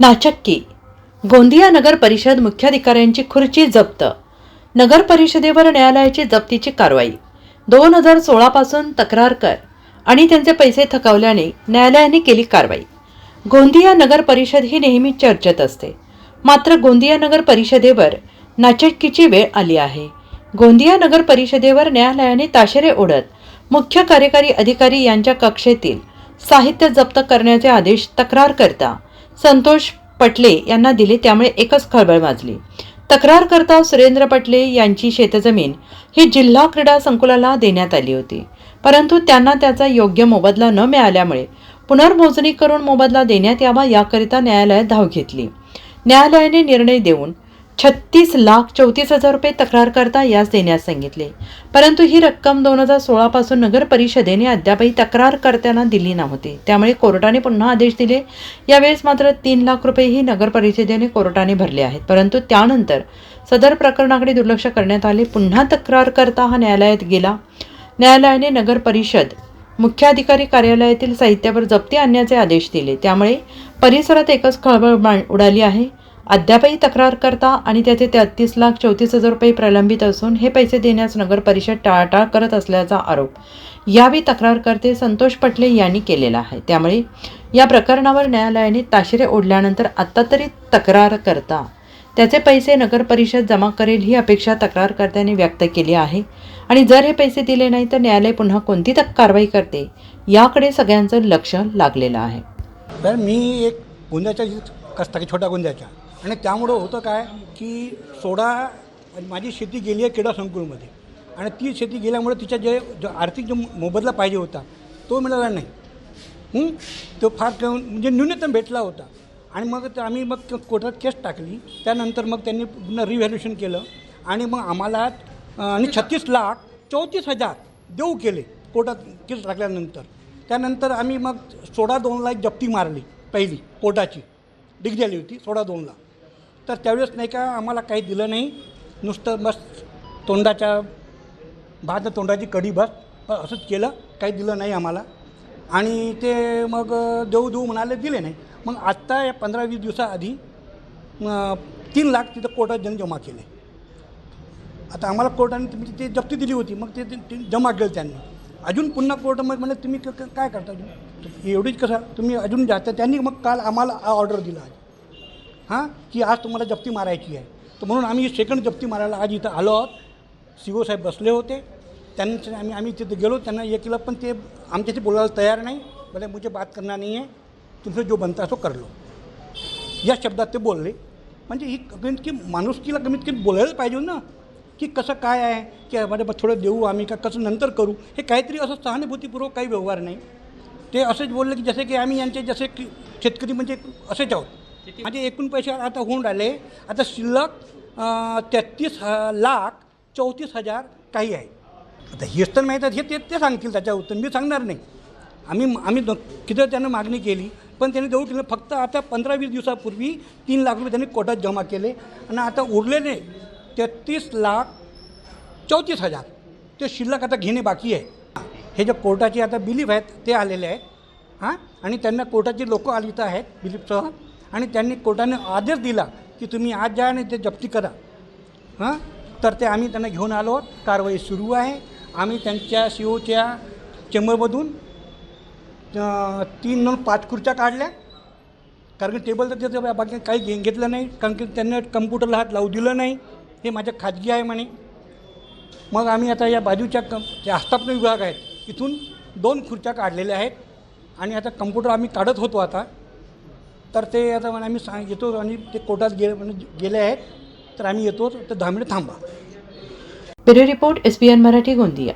नाचक्की. गोंदिया नगर परिषद मुख्याधिकाऱ्यांची खुर्ची जप्त. नगर परिषदेवर न्यायालयाची जप्तीची कारवाई. दोन हजार सोळापासून तक्रार कर आणि त्यांचे पैसे थकवल्याने न्यायालयाने केली कारवाई. गोंदिया नगर परिषद ही नेहमी चर्चेत असते. मात्र गोंदिया नगर परिषदेवर नाचक्कीची वेळ आली आहे. गोंदिया नगर परिषदेवर न्यायालयाने ताशेरे ओढत मुख्य कार्यकारी अधिकारी यांच्या कक्षेतील साहित्य जप्त करण्याचे आदेश तक्रारकर्ता संतोष पटले यांना दिले त्यामुळे एकच खळबळ माजली तक्रारकर्ता सुरेंद्र पटले यांची शेतजमीन ही जिल्हा क्रीडा संकुलाला देण्यात आली होती. परंतु त्यांना त्याचा योग्य मोबदला न मिळाल्यामुळे पुनर्मोजणी करून मोबदला देण्यात यावा याकरिता न्यायालयात धाव घेतली. न्यायालयाने निर्णय देऊन छत्तीस लाख चौतीस हजार रुपये तक्रार करता यास देण्यास सांगितले. परंतु ही रक्कम दोन हजार सोळापासून नगर परिषदेने अद्यापही तक्रारकर्त्यांना दिली नव्हती. त्यामुळे कोर्टाने पुन्हा आदेश दिले. यावेळेस मात्र तीन लाख रुपये ही नगर परिषदेने कोर्टाने भरले आहेत. परंतु त्यानंतर सदर प्रकरणाकडे दुर्लक्ष करण्यात आले. पुन्हा तक्रारकर्ता हा न्यायालयात गेला. न्यायालयाने नगर परिषद मुख्याधिकारी कार्यालयातील साहित्यावर जप्ती आणण्याचे आदेश दिले. त्यामुळे परिसरात एकच खळबळ उडाली आहे. अद्यापही तक्रार करता आणि त्याचे तेहतीस लाख चौतीस हजार रुपये प्रलंबित असून हे पैसे देण्यास नगर परिषद टाळाटाळ करत असल्याचा आरोप. यावेळी तक्रारकर्ते संतोष पटले यांनी केलेला आहे. त्यामुळे या प्रकरणावर न्यायालयाने ताशेरे ओढल्यानंतर आत्ता तरी तक्रार करता. त्याचे पैसे नगर परिषद जमा करेल ही अपेक्षा तक्रारकर्त्यांनी व्यक्त केली आहे. आणि जर हे पैसे दिले नाही तर न्यायालय पुन्हा कोणती तक कारवाई करते? याकडे सगळ्यांचं लक्ष लागलेलं आहे. तर मी एक गोंद्याच्या कसता की छोट्या गोंद्याच्या. आणि त्यामुळं होतं काय की सोडा माझी शेती गेली आहे क्रीडा संकुलमध्ये. आणि ती शेती गेल्यामुळे तिच्या जे जो आर्थिक जो मोबदला पाहिजे होता तो मिळाला नाही. तो फार म्हणजे न्यूनतम भेटला होता. आणि मग ते आम्ही मग कोर्टात केस टाकली. त्यानंतर मग त्यांनी पुन्हा रिव्हॅल्युशन केलं. आणि मग आम्हाला आणि छत्तीस लाख चौतीस हजार देऊ केले. कोर्टात केस टाकल्यानंतर. त्यानंतर आम्ही मग सोळा दोन लाख जप्ती मारली. पहिली पोटाची. डिग्री आली होती सोळा दोनला. तर त्यावेळेस नाही का आम्हाला काही दिलं नाही. नुसतं बस तोंडाच्या भात तोंडाची कढी बस असंच केलं. काही दिलं नाही आम्हाला. आणि ते मग देऊ देऊ म्हणाले दिले नाही. मग आत्ता या पंधरा वीस दिवसाआधी तीन लाख तिथं कोर्टात जण जमा केले. आता आम्हाला कोर्टाने तुम्ही म्हणजे ते जप्ती दिली होती. मग ते ते- जमा केलं त्यांनी. अजून पुन्हा कोर्टामध्ये म्हणजे तुम्ही क- काय करता एवढीच कसं तुम्ही अजून जाता त्यांनी मग काल आम्हाला ऑर्डर दिला आज. हां? की आज तुम्हाला जप्ती मारायची आहे. तर म्हणून आम्ही सेकंड जप्ती मारायला आज इथं आलो आहोत. सी ओ साहेब बसले होते. त्यांचं आम्ही आम्ही तिथे गेलो. त्यांना हे केलं पण ते आमच्याशी बोलायला तयार नाही. भले मुझे बात करणार नाही आहे तुमचं जो बनता तो करलो या शब्दात ते बोलले. म्हणजे ही कमीत की माणुसकीला कमीत कमी बोलायला पाहिजे ना. की कसं काय आहे? की अरे बा थोडं देऊ आम्ही का? कसं नंतर करू? हे काहीतरी असं सहानुभूतीपूर्वक काही व्यवहार नाही. ते असंच बोलले की जसे की आम्ही यांचे जसे की शेतकरी म्हणजे असेच आहोत. माझे एकूण पैसे आता होऊन राहिले. आता शिल्लक तेहतीस लाख चौतीस हजार काही आहे. आता हेच तर माहीत आहे हे ते ते सांगतील त्याच्या उत्तर. मी सांगणार नाही. आम्ही आम्ही किती त्यांना मागणी केली पण त्यांनी देऊ केलं. फक्त आता पंधरा वीस दिवसापूर्वी तीन लाख रुपये त्यांनी कोर्टात जमा केले. आणि आता उरलेले तेहतीस लाख चौतीस हजार. ते शिल्लक आता घेणे बाकी आहे. हे जे कोर्टाचे आता बिलीफ आहेत ते आलेले आहेत. हां? आणि त्यांना कोर्टाची लोकं आली तर आहेत बिलीफसह. आणि त्यांनी कोर्टाने आदेश दिला की तुम्ही आज जा आणि ते जप्ती करा. हां? तर ते आम्ही त्यांना घेऊन आलो. आहोत. कारवाई सुरू आहे. आम्ही त्यांच्या सी ओच्या चेंबरमधून तीन दोन पाच खुर्च्या काढल्या. कारण की टेबल तर त्याचं बाकी काही घे घेतलं नाही. कारण की त्यांना कम्प्युटरला हात लावू दिलं नाही. हे माझं खाजगी आहे म्हणे. मग आम्ही आता या बाजूच्या कम जे आस्थापना विभाग आहेत इथून दोन खुर्च्या काढलेल्या आहेत. आणि आता कम्प्युटर आम्ही काढत होतो आता. तर ते आता म्हणे आम्ही सांग येतो आणि ते कोर्टात गेले म्हणजे गेले आहेत. तर आम्ही येतो तर दहा मिनिट थांबा. Bureau report S B N Marathi Gondia.